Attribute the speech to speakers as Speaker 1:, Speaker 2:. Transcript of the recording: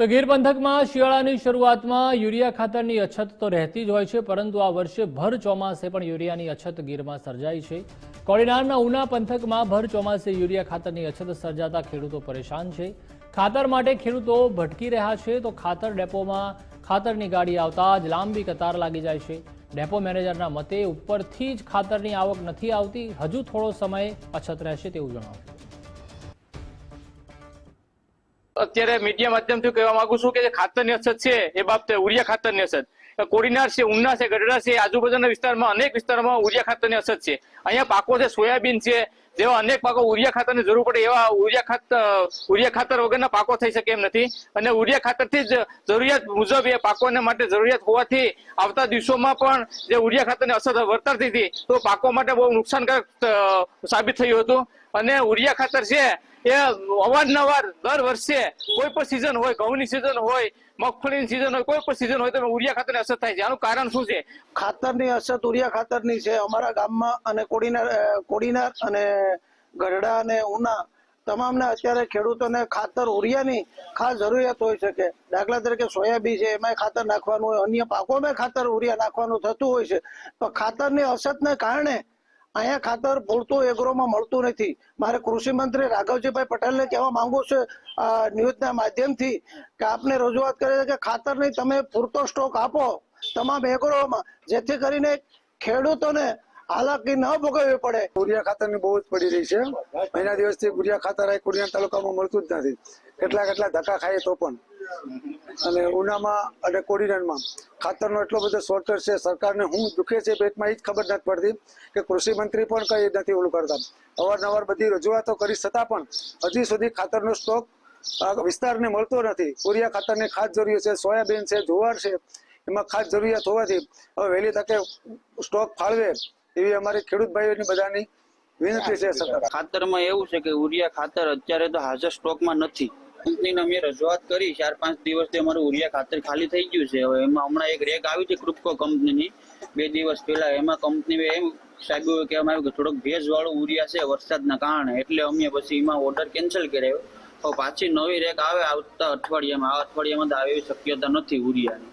Speaker 1: તો ગીર પંથકમાં શિયાળાની શરૂઆતમાં યુરિયા ખાતરની અછત તો રહેતી જ હોય છે, પરંતુ આ વર્ષે ભર ચોમાસે પણ યુરિયાની અછત ગીરમાં સર્જાઈ છે. કોડીનારના ઉના પંથકમાં ભર ચોમાસે યુરિયા ખાતરની અછત સર્જાતા ખેડૂતો પરેશાન છે. ખાતર માટે ખેડૂતો ભટકી રહ્યા છે, તો ખાતર ડેપોમાં ખાતરની ગાડી આવતા જ લાંબી કતાર લાગી જાય છે. ડેપો મેનેજરના મતે ઉપરથી જ ખાતરની આવક નથી આવતી, હજુ થોડો સમય અછત રહેશે તેવું જણાવ્યું.
Speaker 2: અત્યારે મીડિયા માધ્યમથી કહેવા માંગુ છું કે ખાતરની અછત છે, એ બાબતે ઉરિયા ખાતરની અછત કોડીનાર છે ઉના છે, ગઢડા છે આજુબાજુના વિસ્તારમાં અનેક વિસ્તારમાં ઉરિયા ખાતરની અછત છે. અહીંયા પાકો છે, સોયાબીન છે, જેવા અનેક પાકો ઉરિયા ખાતરની જરૂર પડે એવા ઉરિયા ખાતર ઉરિયા ખાતર વગરના પાકો થઈ શકે એમ નથી. અને ઉરિયા ખાતરથી જ જરૂરિયાત મુજબ એ પાકોને માટે જરૂરિયાત હોવાથી આવતા દિવસોમાં પણ જે ઉરિયા ખાતરની અસર વર્તરતી હતી, તો પાકો માટે બહુ નુકસાનકારક સાબિત થયું હતું. અને ઉરિયા ખાતર છે એ અવારનવાર દર વર્ષે કોઈ પણ સિઝન હોય, ઘઉંની સિઝન હોય, મગફળીની સિઝન હોય, કોઈ પણ સિઝન હોય, તો ઉરિયા ખાતરની અસર થાય છે. આનું કારણ શું છે?
Speaker 3: ખાતરની અસર ઉરિયા ખાતરની છે. અમારા ગામમાં અને કોડીનાર કોડીનાર અને ગઢડા અને ઉના તમામને અત્યારે ખેડૂતોને ખાતર ઉરિયાની ખાસ જરૂરિયાત હોય શકે. દાખલા તરીકે સોયાબીન છે એમાં ખાતર નાખવાનું હોય. અન્ય પાકોમાં ખાતર ઉરિયા નાખવાનું થતું હોય છે. તો ખાતરની અછતને કારણે અહીંયા ખાતર પૂરતું એગ્રોમાં મળતું નથી. મારે કૃષિ મંત્રી રાઘવજીભાઈ પટેલને કહેવા માંગુ છું ન્યૂઝના માધ્યમથી, કે આપને રજૂઆત કરે કે ખાતરની તમે પૂરતો સ્ટોક આપો તમામ એગ્રોમાં, જેથી કરીને ખેડૂતોને હાલાકી ન ભોગવવી પડે.
Speaker 4: યુરિયા ખાતરની બહુ જ પડી રહી છે. મહિના દિવસથી યુરિયા ખાતર આ તાલુકામાં મળતું જ નથી. કેટલા કેટલા ધક્કા ખાઈએ તો પણ. અને ઉનામાં અને કોડીનારમાં. ખાતરનો એટલો બધો શોર્ટેજ છે, સરકારને હું દુખે છે પેટમાં એ જ ખબર નથી પડતી કે કૃષિ મંત્રી પણ કંઈ નથી ઓલું કરતા. અવારનવાર બધી રજૂઆતો કરી છતાં પણ હજી સુધી ખાતરનો સ્ટોક વિસ્તારને મળતો નથી. કોરિયા ખાતરની ખાસ જરૂરિયાત છે, સોયાબીન છે, જુવાર છે, એમાં ખાસ જરૂરિયાત હોવાથી હવે વહેલી તકે સ્ટોક ફાળવે એવી અમારી ખેડૂત ભાઈઓની બધાની વિનંતી છે
Speaker 5: ખાતરમાં એવું છે કે ઉરિયા ખાતર અત્યારે તો હાજર સ્ટોકમાં નથી. કંપનીને અમે રજૂઆત કરી, ચાર પાંચ દિવસથી અમારું ઉરિયા ખાતર ખાલી થઈ ગયું છે. હવે એમાં હમણાં એક રેક આવી છે ક્રુપકો કંપનીની. બે દિવસ પહેલા એમાં કંપની એમ સાહેબ કહેવામાં આવ્યું કે થોડોક ભેજવાળું ઉરિયા છે વરસાદના કારણે. એટલે અમે પછી એમાં ઓર્ડર કેન્સલ કર્યો. તો પાછી નવી રેક આવે આવતા અઠવાડિયામાં. આ અઠવાડિયામાં તો આવે શક્યતા નથી ઉરિયાની.